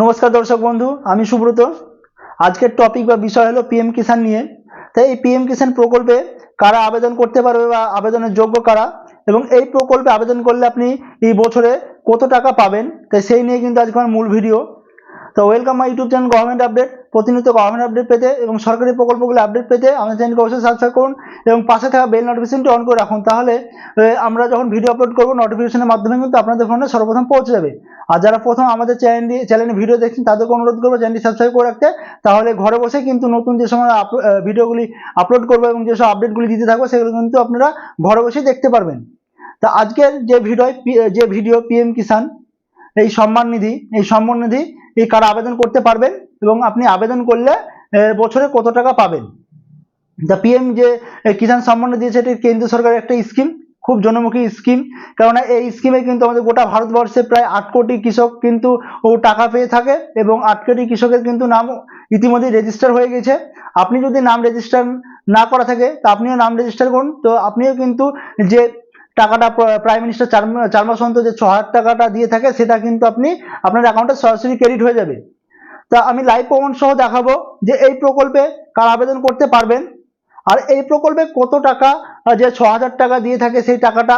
নমস্কার দর্শক বন্ধু, আমি সুব্রত। আজকের টপিক বা বিষয় হলো পিএম কিষাণ নিয়ে। তাই এই পিএম কিষাণ প্রকল্পে কারা আবেদন করতে পারবে বা আবেদনের যোগ্য কারা? এবং এই প্রকল্পে আবেদন করলে আপনি এই বছরে কত টাকা পাবেন? তাই সেই নিয়ে কিন্তু আজকে আমার মূল ভিডিও তো welcome my YouTube channel government update প্রতিনিয়ত গভর্নমেন্ট আপডেট পেতে এবং সরকারি প্রকল্পগুলো আপডেট পেতে আমাদের চ্যানেলকে অবশ্যই সাবস্ক্রাইব করুন এবং পাশে থাকা বেল নোটিফিকেশনটি অন করে রাখুন। তাহলে আমরা যখন ভিডিও আপলোড করব নোটিফিকেশনের মাধ্যমে কিন্তু আপনাদের ফোনে সর্বপ্রথম পৌঁছে যাবে। আর যারা প্রথম আমাদের চ্যানেলটি চ্যানেলে ভিডিও দেখছেন, তাদেরকে অনুরোধ করব চ্যানেলটি সাবস্ক্রাইব করে রাখতে। তাহলে ঘরে বসে কিন্তু নতুন যে সময় ভিডিওগুলি আপলোড করব এবং যেসব আপডেটগুলি দিতে থাকব, সেগুলো কিন্তু আপনারা ঘরে বসেই দেখতে পারবেন। তা আজকের যে ভিডিও যে ভিডিও পিএম কিষাণ এই সম্মান নিধি, এই সম্মান নিধি, এই কারা আবেদন করতে পারবেন এবং আপনি আবেদন করলে বছরে কত টাকা পাবেন? দ্য পিএম যে কিষাণ সম্মান দিয়েছে, এটি কেন্দ্র সরকারের একটা স্কিম, খুব জনমুখী স্কিম। কেননা এই স্কিমে কিন্তু আমাদের গোটা ভারতবর্ষে প্রায় আট কোটি কৃষক কিন্তু ও টাকা পেয়ে থাকে এবং আট কোটি কৃষকের কিন্তু নাম ইতিমধ্যে রেজিস্টার হয়ে গেছে। আপনি যদি নাম রেজিস্টার না করা থাকে, তা আপনিও নাম রেজিস্টার করুন। তো আপনিও কিন্তু যে টাকাটা প্রাইম মিনিস্টার চার চার মাস অন্তর যে ছ হাজার টাকাটা দিয়ে থাকে, সেটা কিন্তু আপনি আপনার অ্যাকাউন্টে সরাসরি ক্রেডিট হয়ে যাবে। তা আমি লাইভ প্রমাণ সহ দেখাবো যে এই প্রকল্পে কার আবেদন করতে পারবেন। আর এই প্রকল্পে কত টাকা যে ছ হাজার টাকা দিয়ে থাকে সেই টাকাটা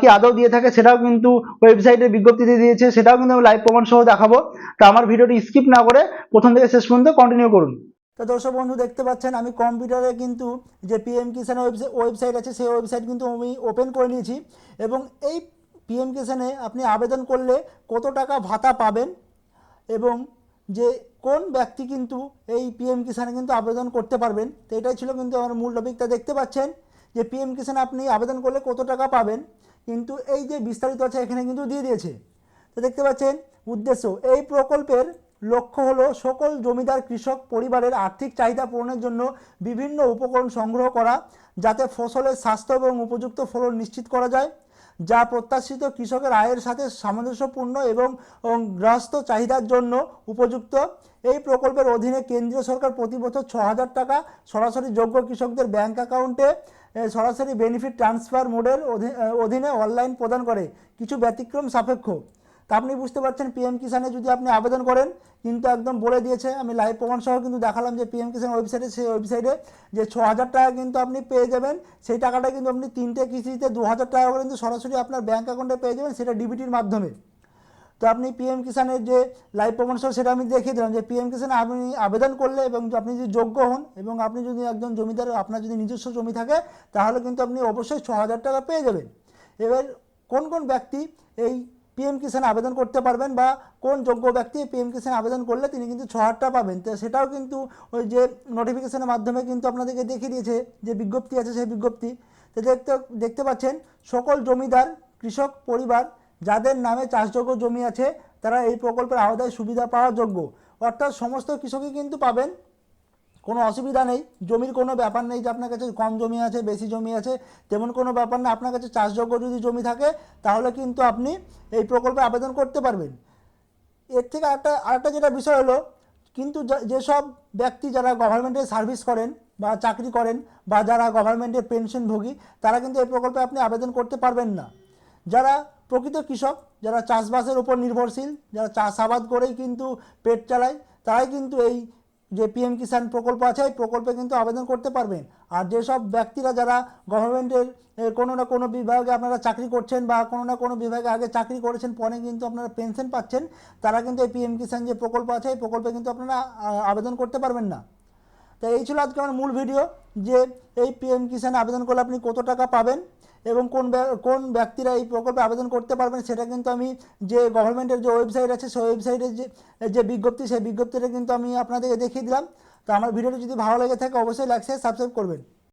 কি আদৌ দিয়ে থাকে সেটাও কিন্তু ওয়েবসাইটে বিজ্ঞপ্তিতে দিয়েছে, সেটাও কিন্তু আমি লাইভ প্রমাণ সহ দেখাবো। তা আমার ভিডিওটি স্কিপ না করে প্রথম থেকে শেষ পর্যন্ত কন্টিনিউ করুন। তো দর্শক বন্ধু, দেখতে পাচ্ছেন আমি কম্পিউটারে কিন্তু যে পিএম কিষাণ ওয়েবসাইট আছে, সেই ওয়েবসাইট কিন্তু আমি ওপেন করে নিয়েছি। এবং এই পিএম কিষাণে আপনি আবেদন করলে কত টাকা ভাতা পাবেন এবং যে কোন ব্যক্তি কিন্তু এই পিএম কিষানে কিন্তু আবেদন করতে পারবেন, তো এটাই ছিল কিন্তু আমার মূল টপিকটা দেখতে পাচ্ছেন যে পিএম কিষাণে আপনি আবেদন করলে কত টাকা পাবেন, কিন্তু এই যে বিস্তারিত আছে এখানে কিন্তু দিয়ে দিয়েছে। তো দেখতে পাচ্ছেন, উদ্দেশ্য, এই প্রকল্পের লক্ষ্য হলো সকল জমিদার, কৃষক পরিবারের আর্থিক চাহিদা পূরণের জন্য বিভিন্ন উপকরণ সংগ্রহ করা, যাতে ফসলের স্বাস্থ্য এবং উপযুক্ত ফলন নিশ্চিত করা যায়। যা প্রত্যাশিত কৃষকের আয়ের সাথে সামঞ্জস্যপূর্ণ এবং গ্রাস্ত চাহিদার জন্য উপযুক্ত। এই প্রকল্পের অধীনে কেন্দ্রীয় সরকার প্রতি বছর ছ হাজার টাকা সরাসরি যোগ্য কৃষকদের ব্যাংক অ্যাকাউন্টে সরাসরি বেনিফিট ট্রান্সফার মোডের অধী- অধীনে অনলাইন প্রদান করে। কিছু ব্যতিক্রম সাপেক্ষ। তা আপনি বুঝতে পারছেন পিএম কিষানে যদি আপনি আবেদন করেন, কিন্তু একদম বলে দিয়েছে, আমি লাইভ প্রমাণ সহ কিন্তু দেখালাম যে পিএম কিষান ওয়েবসাইটে সেই ওয়েবসাইটে যে ছ হাজার টাকা কিন্তু আপনি পেয়ে যাবেন, সেই টাকাটা কিন্তু আপনি তিনটে কিস্তিতে দু হাজার টাকা করে কিন্তু সরাসরি আপনার ব্যাঙ্ক অ্যাকাউন্টে পেয়ে যাবেন, সেটা ডিবিটির মাধ্যমে। তো আপনি পিএম কিষানের যে লাইভ প্রমাণ সহ, সেটা আমি দেখিয়ে দিলাম যে পিএম কিষানে আপনি আবেদন করলে এবং আপনি যদি যোগ্য হন এবং আপনি যদি একজন জমিদার, আপনার যদি নিজস্ব জমি থাকে, তাহলে কিন্তু আপনি অবশ্যই ছ হাজার টাকা পেয়ে যাবেন। এবার কোন কোন ব্যক্তি এই পিএম কিষান আবেদন করতে পারবেন বা কোন যোগ্য ব্যক্তি পিএম কিষান আবেদন করলে তিনি কিন্তু ছ হাজার টাকা পাবেন। তো সেটাও কিন্তু ওই যে নোটিফিকেশনের মাধ্যমে কিন্তু আপনাদেরকে দেখিয়ে দিয়েছে, যে বিজ্ঞপ্তি আছে সেই বিজ্ঞপ্তি। তো দেখতে দেখতে পাচ্ছেন, সকল জমিদার, কৃষক পরিবার, যাদের নামে চাষযোগ্য জমি আছে, তারা এই প্রকল্পের আওতায় সুবিধা পাওয়ার যোগ্য। অর্থাৎ সমস্ত কৃষকই কিন্তু পাবেন কোনো অসুবিধা নেই। জমির কোনো ব্যাপার নেই যে আপনার কাছে কম জমি আছে, বেশি জমি আছে, তেমন কোনো ব্যাপার না। আপনার কাছে চাষযোগ্য যদি জমি থাকে, তাহলে কিন্তু আপনি এই প্রকল্পে আবেদন করতে পারবেন। এর থেকে আরেকটা আরেকটা যেটা বিষয় হলো, কিন্তু যেসব ব্যক্তি যারা গভর্নমেন্টে সার্ভিস করেন বা চাকরি করেন বা যারা গভর্নমেন্টের পেনশনভোগী তারা কিন্তু এই প্রকল্পে আপনি আবেদন করতে পারবেন না। যারা প্রকৃত কৃষক, যারা চাষবাসের উপর নির্ভরশীল, যারা চাষাবাদ করেই কিন্তু পেট চালায়, তারাই কিন্তু এই যে পিএম কিষাণ প্রকল্প আছে, এই প্রকল্পে কিন্তু আবেদন করতে পারবেন। আর যেসব ব্যক্তিরা যারা গভর্নমেন্টের কোনো না কোনো বিভাগে আপনারা চাকরি করছেন বা কোনো না কোনো বিভাগে আগে চাকরি করেছেন, পরে কিন্তু আপনারা পেনশন পাচ্ছেন, তারা কিন্তু এই পিএম কিষাণ যে প্রকল্প আছে, এই প্রকল্পে কিন্তু আপনারা আবেদন করতে পারবেন না। তো এই ছিল আজকে আমার মূল ভিডিও যে এই পিএম কিষাণে আবেদন করলে আপনি কত টাকা পাবেন এবং কোন কোন ব্যক্তিরা এই প্রকল্পে আবেদন করতে পারবেন সেটা কিন্তু আমি যে গভর্নমেন্টের যে ওয়েবসাইট আছে সেই ওয়েবসাইটের যে যে বিজ্ঞপ্তি, সেই বিজ্ঞপ্তিটা কিন্তু আমি আপনাদেরকে দেখিয়ে দিলাম। তো আমার ভিডিওটি যদি ভালো লেগে থাকে অবশ্যই লাইক শেয়ার সাবস্ক্রাইব করবেন।